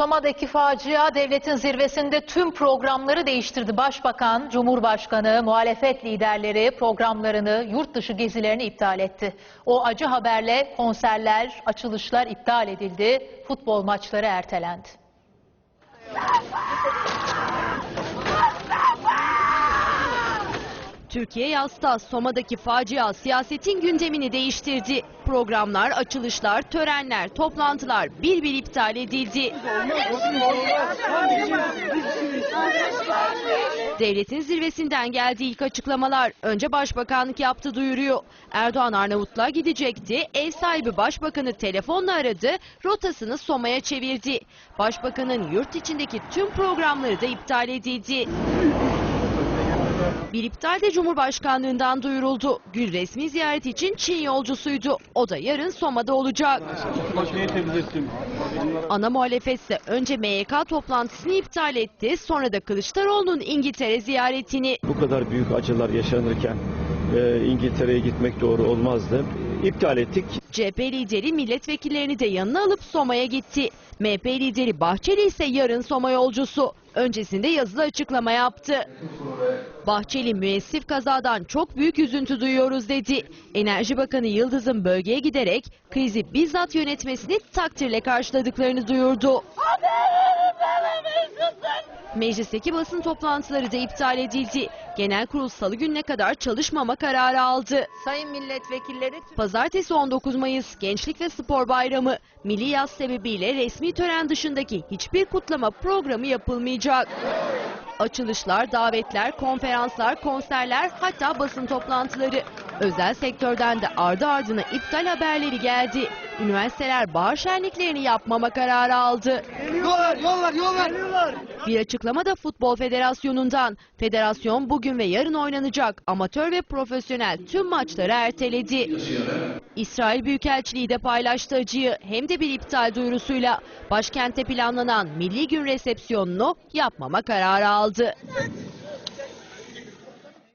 Soma'daki facia devletin zirvesinde tüm programları değiştirdi. Başbakan, Cumhurbaşkanı, muhalefet liderleri programlarını, yurt dışı gezilerini iptal etti. O acı haberle konserler, açılışlar iptal edildi, futbol maçları ertelendi. Türkiye yasta Soma'daki facia siyasetin gündemini değiştirdi. Programlar, açılışlar, törenler, toplantılar bir bir iptal edildi. Devletin zirvesinden geldi ilk açıklamalar. Önce başbakanlık yaptı duyuruyor. Erdoğan Arnavutluğa gidecekti. Ev sahibi başbakanı telefonla aradı. Rotasını Soma'ya çevirdi. Başbakanın yurt içindeki tüm programları da iptal edildi. Bir iptal de Cumhurbaşkanlığından duyuruldu. Gül resmi ziyaret için Çin yolcusuydu. O da yarın Soma'da olacak. Ana muhalefet ise önce MYK toplantısını iptal etti. Sonra da Kılıçdaroğlu'nun İngiltere ziyaretini. Bu kadar büyük acılar yaşanırken e, İngiltere'ye gitmek doğru olmazdı. İptal ettik. CHP lideri milletvekillerini de yanına alıp Soma'ya gitti. MHP lideri Bahçeli ise yarın Soma yolcusu. Öncesinde yazılı açıklama yaptı. Bahçeli müessif kazadan çok büyük üzüntü duyuyoruz dedi. Enerji Bakanı Yıldız'ın bölgeye giderek krizi bizzat yönetmesini takdirle karşıladıklarını duyurdu. Meclisteki basın toplantıları da iptal edildi. Genel kurul salı gününe kadar çalışmama kararı aldı. Sayın milletvekilleri Pazartesi 19 Mayıs Gençlik ve Spor Bayramı milli yaz sebebiyle resmi tören dışındaki hiçbir kutlama programı yapılmayacak. Açılışlar, davetler, konferanslar, konserler hatta basın toplantıları. Özel sektörden de ardı ardına iptal haberleri geldi. Üniversiteler bahar şenliklerini yapmama kararı aldı. Yollar, yollar, yollar. Bir açıklama da Futbol Federasyonu'ndan. Federasyon bugün ve yarın oynanacak amatör ve profesyonel tüm maçları erteledi. İsrail Büyükelçiliği de paylaştı acıyı hem de bir iptal duyurusuyla başkentte planlanan Milli Gün resepsiyonunu yapmama kararı aldı.